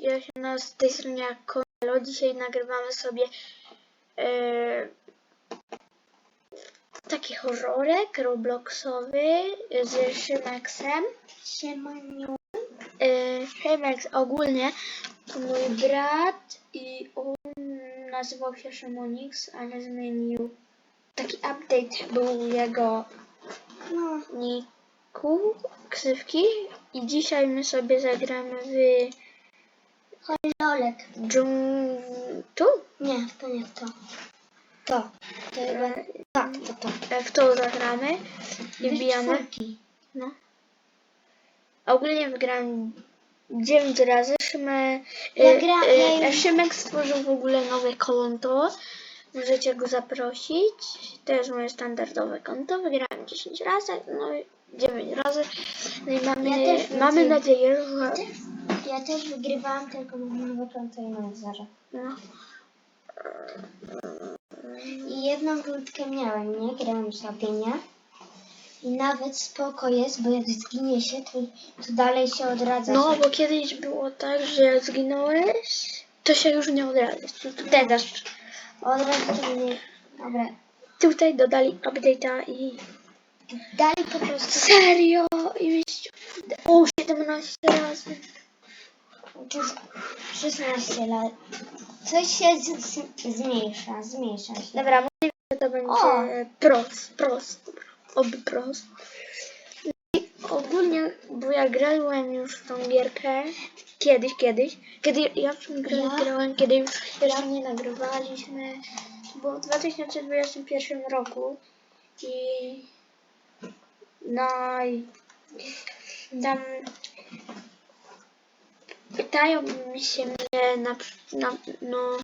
Ja się na z tej stronie jak Konelo. Dzisiaj nagrywamy sobie e, taki horrorek robloxowy z Szymaxem. Siemaniu. E, Szymax ogólnie to mój brat i on nazywał się Szymonix, ale zmienił. Taki update był jego No, niku, ksywki i dzisiaj my sobie zagramy w Lolek. dżung... tu? Nie, to nie to. To. To chyba... Tak, to to. w to zagramy i wbijamy. No. Ogólnie wygrałem 9 razy. Szymek, Ja gra- ja już- Szymek stworzył w ogóle nowe konto. Możecie go zaprosić. To jest moje standardowe konto. Wygrałem 10 razy, no i 9 razy. No i mamy, Ja mamy nadzieję, że... Ja też wygrywałam, tylko mam konto i mam zero. No. I jedną rundkę miałem, nie? Grałem sobie, nie? I nawet spoko jest, bo jak zginie się, to, to dalej się odradza. no, bo kiedyś było tak, że jak zginąłeś, to się już nie odradzasz. Tu- Tutaj, dasz, Od razu to mnie... Dobra. tutaj dodali update'a i Dalej po prostu... Serio? I mieć... O, 17 razy. Już 16 lat. Coś się z, z, zmniejsza, zmniejsza się. Dobra, możliwe, że to będzie O! prost, prost. Oby prost. I ogólnie, bo ja grałem już w tą gierkę kiedyś, kiedyś. Kiedy ja w tą grę Ja? grałem, kiedy już jeszcze nie nagrywaliśmy. Było w 2021 roku. I no i tam pytają się mnie na, na no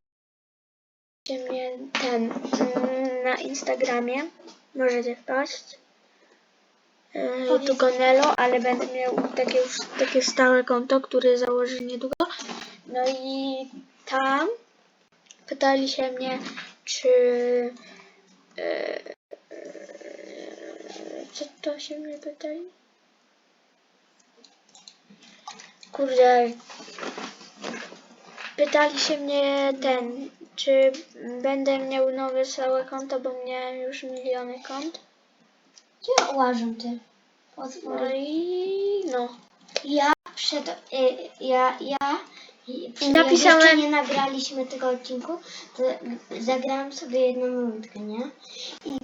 się mnie ten mm, na Instagramie możecie wpaść Yy, Powiedz- tu Gonelo, ale będę miał takie już takie stałe konto, które założę niedługo. No i tam pytali się mnie, czy yy, co to się mnie pytali? Kurde. Pytali się mnie ten, czy będę miał nowe stałe konto, bo miałem już miliony kont. Gdzie ułażą ty? No i no. Ja przed... Y, ja... ja i napisałem- Jak nie nagraliśmy tego odcinku, to zagrałam sobie jedną rundkę, nie? I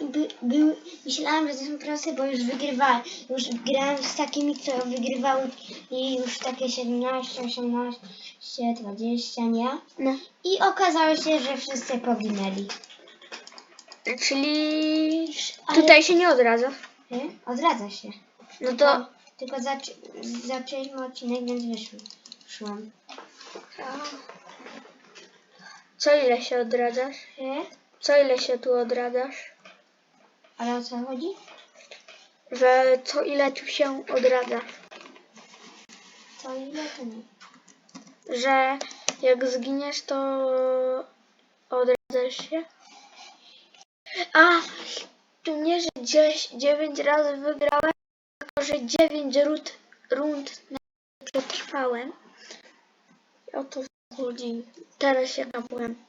by, był, myślałam, że to są proste, bo już wygrywałem. Już grałem z takimi, co wygrywały i już takie 17, 18, 20, nie? no. I okazało się, że wszyscy poginęli. Czyli Ale- tutaj się nie odradza. Nie? Odradza się. No to Tylko zaczę, zaczęliśmy odcinek, więc wyszły. Szłam. co ile się odradzasz? Nie? Co ile się tu odradzasz? Ale o co chodzi? Że co ile tu się odradzasz? Co ile to nie? Że jak zginiesz, to odradzasz się? A, tu nie, że 9 razy wygrałem, tylko że 9 rund, rund przetrwałem. O to chodzi. Teraz się kapłem.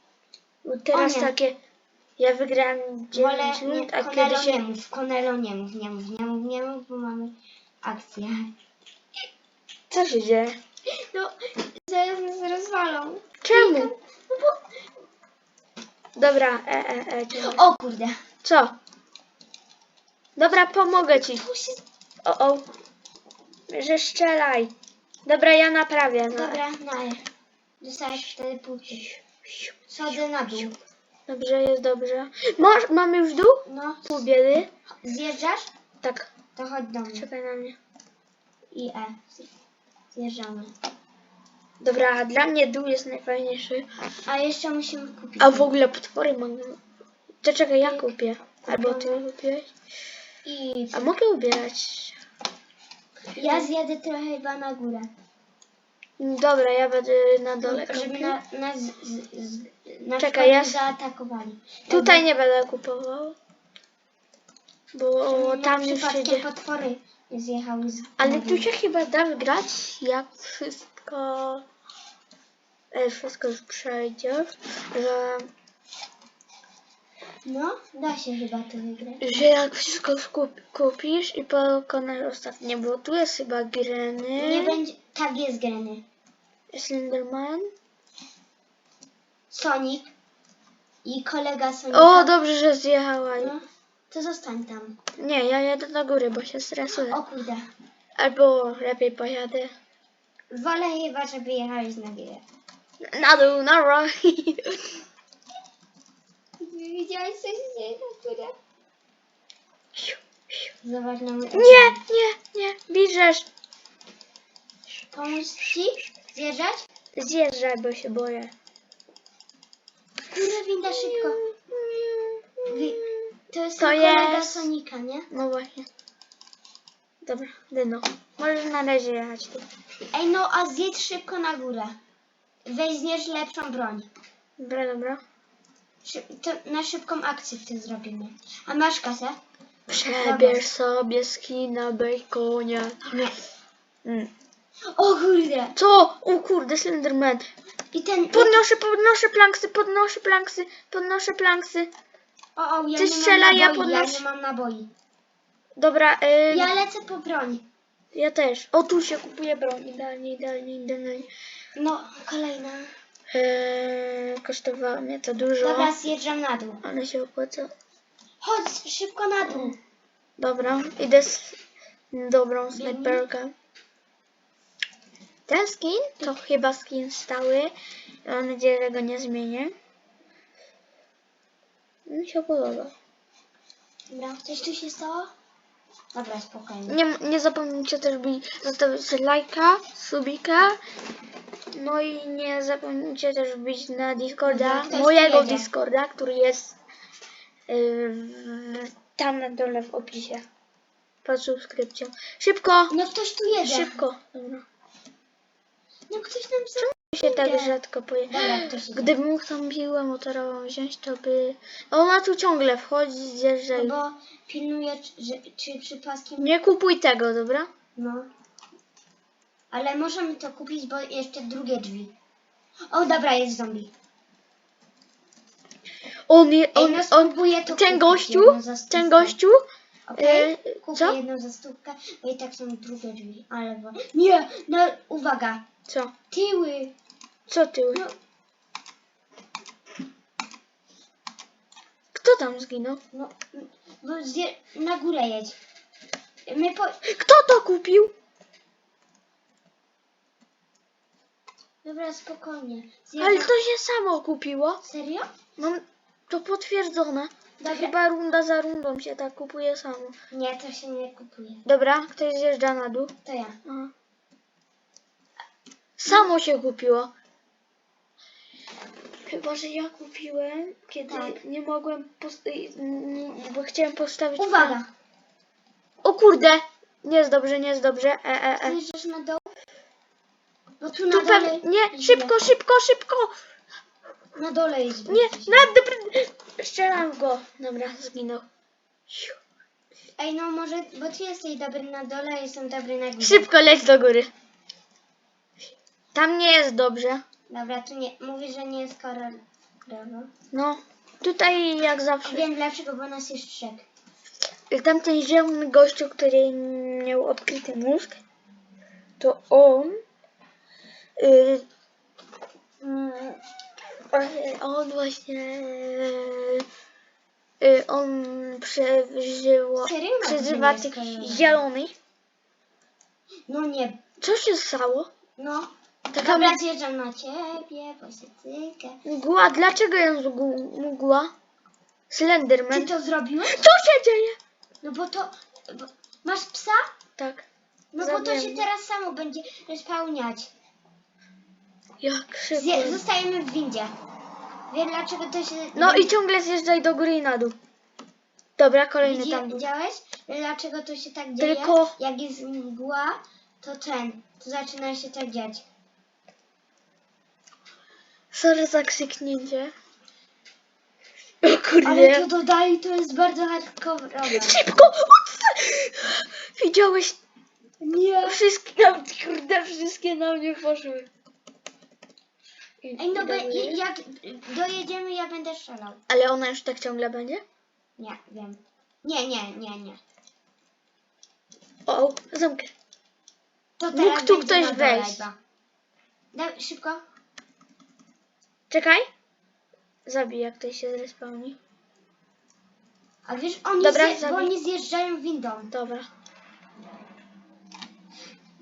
Teraz takie, ja wygrałem 9 Wolę nie, rund, a Konelo kiedy się... nie mów, Konelo nie mów, nie mów, nie mów, nie mów, bo mamy akcję. Co się dzieje? No, zaraz nas rozwalą. Czemu? No bo... Dobra, e, e, e, czekaj. O kurde. Co? Dobra, pomogę ci. O, o. Że strzelaj. Dobra, ja naprawię. No. Dobra, naje. Dostałeś wtedy punkty. Schodzę na dół. Dobrze, jest dobrze. Masz, mamy już dół? No, Pół biedy. zjeżdżasz? Tak, To chodź do mnie. czekaj na mnie. I E. Zjeżdżamy. Dobra, dla mnie dół jest najfajniejszy. A jeszcze musimy kupić. A w ogóle potwory mogę. To czekaj, ja kupię. Albo ty kupiłeś. I A mogę ubierać. ja zjadę trochę chyba na górę. Dobra, ja będę na dole Żeby kupił. na, nas z, z, na Czekaj, przykład ja- nie zaatakowali. Tutaj nie będę kupował. Bo Żeby tam już dzieje. potwory zjechał z... Ale tu się chyba da wygrać, jak wszystko... e, Wszystko już przejdziesz, że, No, da się chyba to wygrać. że jak wszystko skup, kupisz i pokonasz ostatnie, bo tu jest chyba Greny, Nie będzie... Tak jest grany. Slenderman. Sonic i kolega Sonika. O, dobrze, że zjechała. No, to zostań tam. Nie, ja jadę na górę, bo się stresuję. O kurde. Albo lepiej pojadę Wolę chyba, żeby jechałeś na górę. na dół, na rok. Widziałeś coś dzieje na górę? Zobacz na mój Nie, nie, nie, bierzesz. Pomóc ci zjeżdżać? Zjeżdżaj, bo się boję. Kurde, winda szybko. Wi- To jest To kolega jest- Sonika, nie? No właśnie. Dobra, Dyno. Możesz na razie jechać tu. Ej, no a zjedź szybko na górę. Weźmiesz lepszą broń. Dobra, dobra. Szy- to na szybką akcję wtedy zrobimy. A masz kasę? Przebierz sobie skina bejkonia. Nie. Mm. O kurde. Co? O kurde, Slenderman. I ten... Podnoszę, podnoszę planksy, podnoszę planksy, podnoszę planksy. O, o, ja Ty nie strzela, mam ja naboi, ja podnoszę. nie mam naboi. Dobra, y, Ja lecę po broń. ja też. O, tu się kupuje broń. Idealnie, idealnie, idealnie. No, kolejna. Eee, kosztowało mnie to dużo, Dobra, zjeżdżam na dół. ale się opłaca. Chodź, szybko na dół. Dobra, idę z dobrą snajperkę. Ten skin to chyba skin stały. Mam nadzieję, że go nie zmienię. Mi się podoba. Dobra, coś tu się stało? Dobra, spokojnie. Nie, nie zapomnijcie też by zostawić lajka, subika. No i nie zapomnijcie też być na Discorda, ktoś tu mojego jedzie. Discorda, który jest yy, w- tam na dole w opisie. Pod subskrypcją. Szybko! No ktoś tu jedzie. Szybko! Dobra. No ktoś nam za... się tak rzadko poje... Dobra, ktoś jedzie. Gdybym mógł tą piłę motorową wziąć, to by... Ona tu ciągle wchodzi, zjeżdżaj. No bo pilnuję, czy, że, czy przypadkiem... Nie kupuj tego, dobra? No. Ale możemy to kupić, bo jeszcze drugie drzwi. O, dobra, jest zombie. On, je, Ej, on, no on, spróbuję to ten kupić gościu, za ten gościu, Okej? e, Kupię co? jedną za stówkę, bo i tak są drugie drzwi. Ale bo... Nie, no uwaga. Co? Tyły. Co ty? No, Kto tam zginął? no, no zje... na górę jedź. My po... Kto to kupił? Dobra, spokojnie. Ale to się samo kupiło. Serio? Mam to potwierdzone. Dobra. Chyba runda za rundą się tak kupuje samo. Nie, to się nie kupuje. Dobra, ktoś zjeżdża na dół. To ja. Aha. Samo się kupiło. Chyba, że ja kupiłem, kiedy Tak. nie mogłem, y, bo chciałem postawić... Uwaga. O kurde! Nie jest dobrze, nie jest dobrze. E, e, e. Zjeżdżasz na dół? Bo tu na Tu dole... pewnie... Nie, szybko, szybko, szybko! Na dole jest. Nie, na. Strzelam go. Dobra, zginął. Siu. Ej, no może, bo ty jesteś dobry na dole, a jestem dobry na górze. Szybko leć do góry. Tam nie jest dobrze. Dobra, tu nie, mówisz, że nie jest kolorowo. No, tutaj jak zawsze. Wiem dlaczego, bo nas jest trzech. Tamten zielony gościu, który miał odkryty mózg, to on. y, on właśnie. y, on przeżyło. Przeżywa tych kolorowy. zielony. No nie, Co się stało? no. Taka Dobra, zjeżdżam na ciebie, posycykę. mgła. Dlaczego jest mgł- mgła? Slenderman. Ty to zrobiłeś? Co się dzieje? No bo to... Bo, masz psa? Tak. No bo to się teraz samo będzie spełniać. Jak szybko. Zje, zostajemy w windzie. Wiem dlaczego to się... No i ciągle zjeżdżaj do góry i na dół. Dobra, kolejny tam był. Widziałeś? Dlaczego to się tak dzieje? Tylko- Jak jest mgła, to ten, to zaczyna się tak dziać. Sorry za krzyknięcie. O Ale kurde. to dodali, to jest bardzo hardkorowe. Szybko! Widziałeś Nie. Wszystkie, kurde, wszystkie na mnie poszły. Ej, no be, i- jak dojedziemy, ja będę strzelał. Ale ona już tak ciągle będzie? Nie, wiem. Nie, nie, nie, nie. O, zamkę. To Mógł teraz tu będzie ktoś na dole wejść. chyba. Szybko. Czekaj. Zabij, jak ktoś się zrespawni. A wiesz, oni, Dobra, zje, bo zabij. oni zjeżdżają windą. Dobra.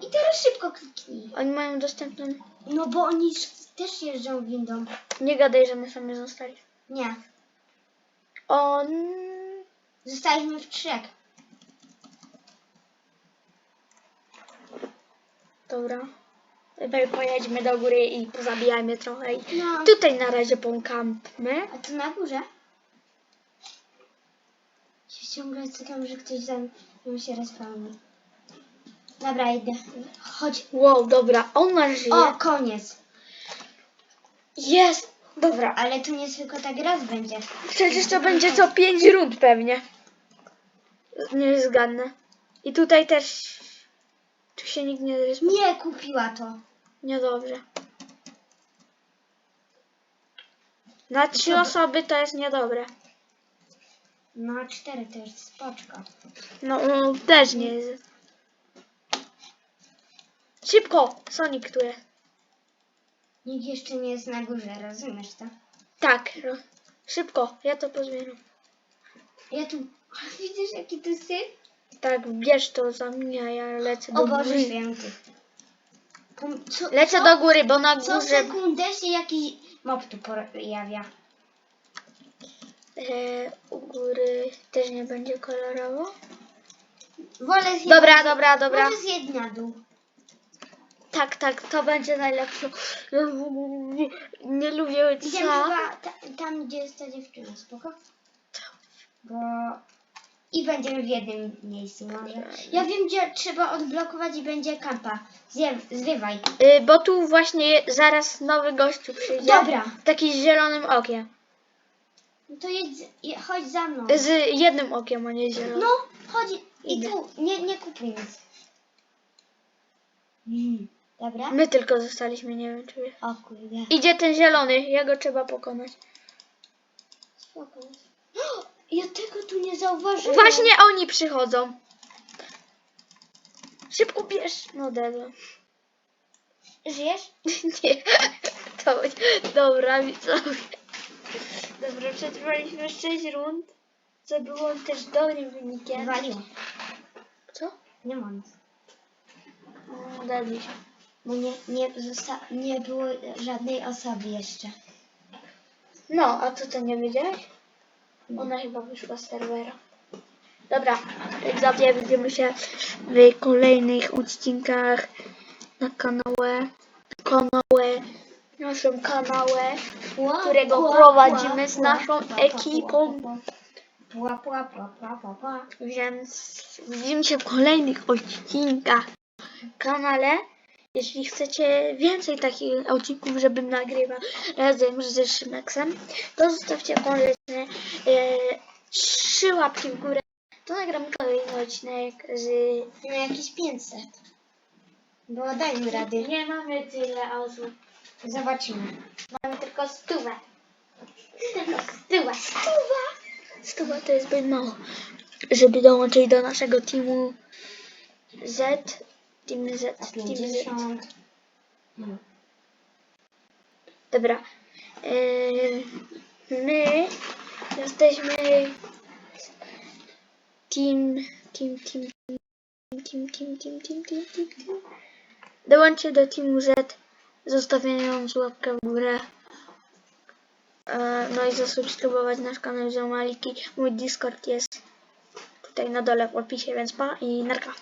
I teraz szybko kliknij. Oni mają dostępną... No bo oni sz- też jeżdżą windą. Nie gadaj, że my sami zostali. Nie. On... Zostaliśmy w trzech. Dobra. Tutaj pojedźmy do góry i pozabijajmy trochę. I No. tutaj na razie pokampmy. A tu na górze? Się ciągle czekam, że ktoś za mną się respawni. Dobra, idę. Chodź. Wow, dobra, ona żyje. O, koniec. Jest! Dobra, Ale tu nie tylko tak raz będzie. przecież to będzie co 5 rund pewnie. Nie zgadnę. I tutaj też... Tu się nikt nie zrespawni. Nie kupiła to. Niedobrze. Na trzy osoby to jest niedobre. No, cztery to jest spoczko. No, no też nie jest. Szybko! Sonic tu jest. Nikt jeszcze nie jest na górze, rozumiesz to? Tak, ro- szybko, ja to pozbieram. Ja tu... Widzisz jaki tu syf? Tak, bierz to za mnie, a ja lecę do O Boże góry. święty. Pom- Co, Lecę co, do góry, bo na Co górze... sekundę się jakiś mob tu pojawia. E, u góry też nie będzie kolorowo. Wolę zjeść... Dobra, dobra, dobra. Może na dół. Tak, tak, to będzie najlepsze. Nie, lubię Idziemy co? chyba ta, tam, gdzie jest ta dziewczyna, spoko? Bo... I będziemy w jednym miejscu może. Ja wiem, gdzie trzeba odblokować i będzie kampa. Zje, zwiewaj. Y, bo tu właśnie zaraz nowy gościu przyjdzie. Dobra. Taki z zielonym okiem. No to jedź, z- je, chodź za mną. Z jednym okiem, a nie zielonym. No, chodź. I Idę. tu, nie, nie kupuj nic. Mm, Dobra? My tylko zostaliśmy, nie wiem czy. O kurde. Idzie ten zielony, jego trzeba pokonać. Spoko. Ja tego tu nie zauważyłam. Właśnie oni przychodzą. Szybko bierz. No dobra. Żyjesz? Nie. To, dobra, widzowie. Dobra, przetrwaliśmy 6 rund, co było też dobrym wynikiem. Waliło. Co? Nie ma nic. No, Dali się. Bo nie, nie, nie było żadnej osoby jeszcze. No, a co to nie wiedziałeś? Ona chyba wyszła z serwera. Dobra, widzowie, widzimy się w kolejnych odcinkach na kanale, kanale, naszym kanale, którego prowadzimy z naszą ekipą. Więc widzimy się w kolejnych odcinkach na kanale. Jeśli chcecie więcej takich odcinków, żebym nagrywał razem ze Szymexem, to zostawcie koniecznie e, trzy łapki w górę. To nagram kolejny odcinek z... No jakieś 500. Bo dajmy rady. Nie mamy tyle osób. Zobaczymy. Mamy tylko stówę. Tylko stówę. Stuwa! Stuwa to jest zbyt mało. Żeby dołączyć do naszego teamu Z. Team Z. Team Z. 50. Hmm. Dobra. Yy, my jesteśmy team, team, team, team, team, team, team, team, team, team, team. Dołączcie do teamu Z, zostawiając łapkę w górę. E, No i zasubskrybować nasz kanał Ziomaliki. Mój Discord jest tutaj na dole w opisie, więc pa i narka.